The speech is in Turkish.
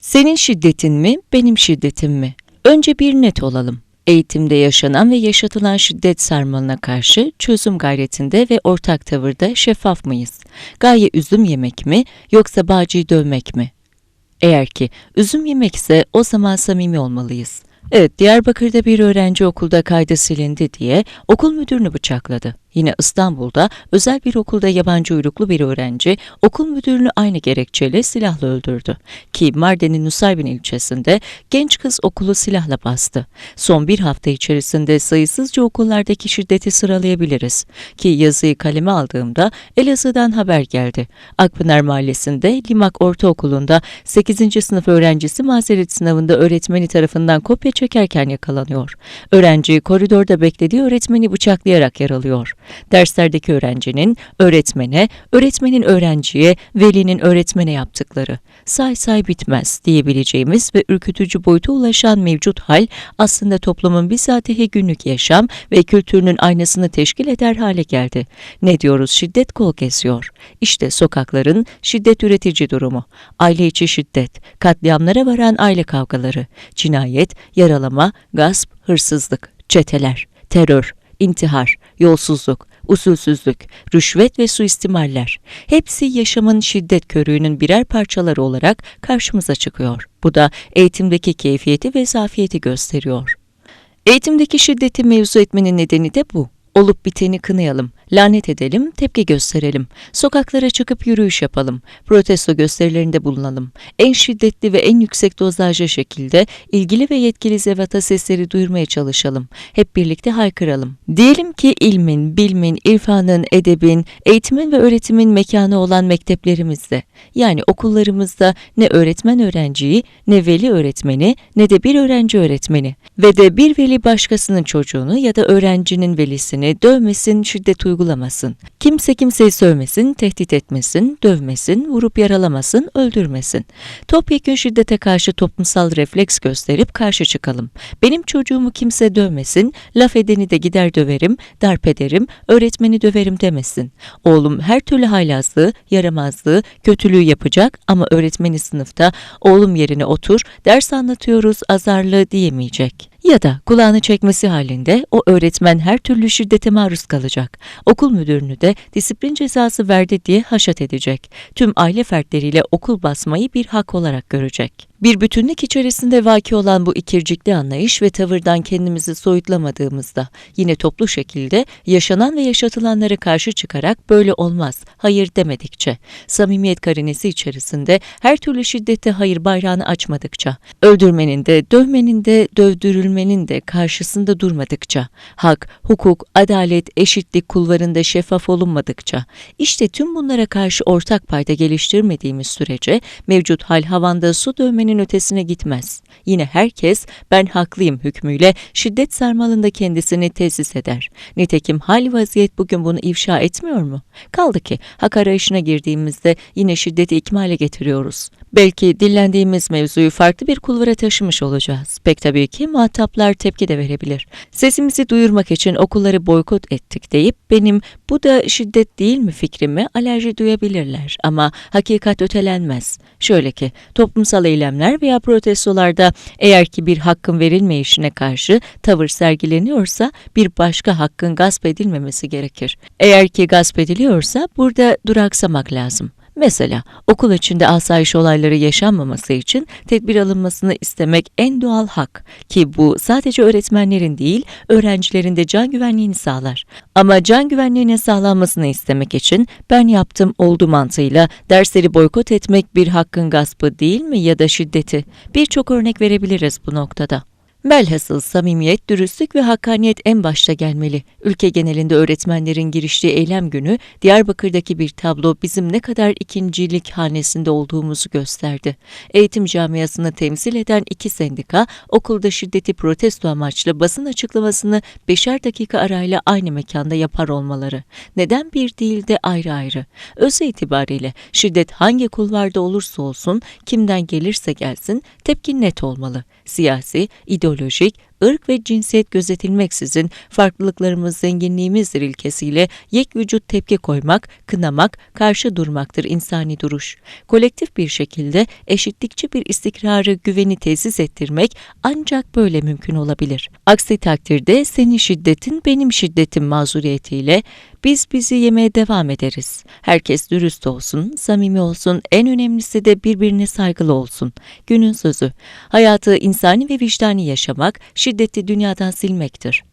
Senin şiddetin mi, benim şiddetim mi? Önce bir net olalım. Eğitimde yaşanan ve yaşatılan şiddet sarmalına karşı çözüm gayretinde ve ortak tavırda şeffaf mıyız? Gaye üzüm yemek mi yoksa bağcıyı dövmek mi? Eğer ki üzüm yemekse o zaman samimi olmalıyız. Evet, Diyarbakır'da bir öğrenci okulda kaydı silindi diye okul müdürünü bıçakladı. Yine İstanbul'da özel bir okulda yabancı uyruklu bir öğrenci okul müdürünü aynı gerekçeyle silahla öldürdü. Ki Mardin'in Nusaybin ilçesinde genç kız okulu silahla bastı. Son bir hafta içerisinde sayısızca okullardaki şiddeti sıralayabiliriz. Ki yazıyı kaleme aldığımda Elazığ'dan haber geldi. Akpınar Mahallesi'nde Limak Ortaokulu'nda 8. sınıf öğrencisi mazeret sınavında öğretmeni tarafından kopya çekerken yakalanıyor. Öğrenci koridorda beklediği öğretmeni bıçaklayarak yaralıyor. Derslerdeki öğrencinin öğretmene, öğretmenin öğrenciye, velinin öğretmene yaptıkları say say bitmez diyebileceğimiz ve ürkütücü boyuta ulaşan mevcut hal aslında toplumun bizatihi günlük yaşam ve kültürünün aynasını teşkil eder hale geldi. Ne diyoruz şiddet kol kesiyor. İşte sokakların şiddet üretici durumu, aile içi şiddet, katliamlara varan aile kavgaları, cinayet, yaralama, gasp, hırsızlık, çeteler, terör, intihar, yolsuzluk, usulsüzlük, rüşvet ve suistimaller. Hepsi yaşamın şiddet körüğünün birer parçaları olarak karşımıza çıkıyor. Bu da eğitimdeki keyfiyeti ve zafiyeti gösteriyor. Eğitimdeki şiddeti mevzu etmenin nedeni de bu. Olup biteni kınayalım, lanet edelim, tepki gösterelim. Sokaklara çıkıp yürüyüş yapalım, protesto gösterilerinde bulunalım. En şiddetli ve en yüksek dozajlı şekilde ilgili ve yetkili zevata sesleri duyurmaya çalışalım. Hep birlikte haykıralım. Diyelim ki ilmin, bilmin, irfanın, edebin, eğitimin ve öğretimin mekanı olan mekteplerimizde, yani okullarımızda ne öğretmen öğrenciyi, ne veli öğretmeni, ne de bir öğrenci öğretmeni ve de bir veli başkasının çocuğunu ya da öğrencinin velisini dövmesin, şiddet uygulamasın. Kimse kimseyi sövmesin, tehdit etmesin, dövmesin, vurup yaralamasın, öldürmesin. Topyekün şiddete karşı toplumsal refleks gösterip karşı çıkalım. Benim çocuğumu kimse dövmesin, laf edeni de gider döverim, darp ederim, öğretmeni döverim demesin. Oğlum her türlü haylazlığı, yaramazlığı, kötülüğü yapacak ama öğretmeni sınıfta oğlum yerine otur, ders anlatıyoruz, azarlı diyemeyecek. Ya da kulağını çekmesi halinde o öğretmen her türlü şiddete maruz kalacak. Okul müdürünü de disiplin cezası verdi diye haşat edecek. Tüm aile fertleriyle okul basmayı bir hak olarak görecek. Bir bütünlük içerisinde vaki olan bu ikircikli anlayış ve tavırdan kendimizi soyutlamadığımızda yine toplu şekilde yaşanan ve yaşatılanlara karşı çıkarak böyle olmaz, hayır demedikçe, samimiyet karinesi içerisinde her türlü şiddete hayır bayrağını açmadıkça, öldürmenin de, dövmenin de, dövdürülmenin de karşısında durmadıkça, hak, hukuk, adalet, eşitlik kulvarında şeffaf olunmadıkça, işte tüm bunlara karşı ortak payda geliştirmediğimiz sürece mevcut hal havanda su dövmenin ötesine gitmez. Yine herkes ben haklıyım hükmüyle şiddet sarmalında kendisini tesis eder. Nitekim hal vaziyet bugün bunu ifşa etmiyor mu? Kaldı ki hak arayışına girdiğimizde yine şiddeti ikmale getiriyoruz. Belki dillendiğimiz mevzuyu farklı bir kulvara taşımış olacağız. Pek tabii ki muhataplar tepki de verebilir. Sesimizi duyurmak için okulları boykot ettik deyip benim bu da şiddet değil mi fikrimi alerji duyabilirler ama hakikat ötelenmez. Şöyle ki toplumsal eylemler veya protestolarda eğer ki bir hakkın verilmeyişine karşı tavır sergileniyorsa bir başka hakkın gasp edilmemesi gerekir. Eğer ki gasp ediliyorsa burada duraksamak lazım. Mesela okul içinde asayiş olayları yaşanmaması için tedbir alınmasını istemek en doğal hak ki bu sadece öğretmenlerin değil öğrencilerin de can güvenliğini sağlar. Ama can güvenliğinin sağlanmasını istemek için ben yaptım oldu mantığıyla dersleri boykot etmek bir hakkın gaspı değil mi ya da şiddeti? Birçok örnek verebiliriz bu noktada. Velhasıl samimiyet, dürüstlük ve hakkaniyet en başta gelmeli. Ülke genelinde öğretmenlerin giriştiği eylem günü Diyarbakır'daki bir tablo bizim ne kadar ikincilik hanesinde olduğumuzu gösterdi. Eğitim camiasını temsil eden iki sendika okulda şiddeti protesto amaçlı basın açıklamasını beşer dakika arayla aynı mekanda yapar olmaları. Neden bir değil de ayrı ayrı? Öz itibariyle şiddet hangi kulvarda olursa olsun, kimden gelirse gelsin tepki net olmalı. Siyasi, ideolojik, logique. Irk ve cinsiyet gözetilmeksizin farklılıklarımız zenginliğimizdir ilkesiyle yek vücut tepki koymak, kınamak, karşı durmaktır insani duruş. Kolektif bir şekilde eşitlikçi bir istikrarı, güveni tesis ettirmek ancak böyle mümkün olabilir. Aksi takdirde senin şiddetin benim şiddetim mazuriyetiyle biz bizi yemeye devam ederiz. Herkes dürüst olsun, samimi olsun, en önemlisi de birbirine saygılı olsun. Günün sözü, hayatı insani ve vicdani yaşamak, şiddeti dünyadan silmektir.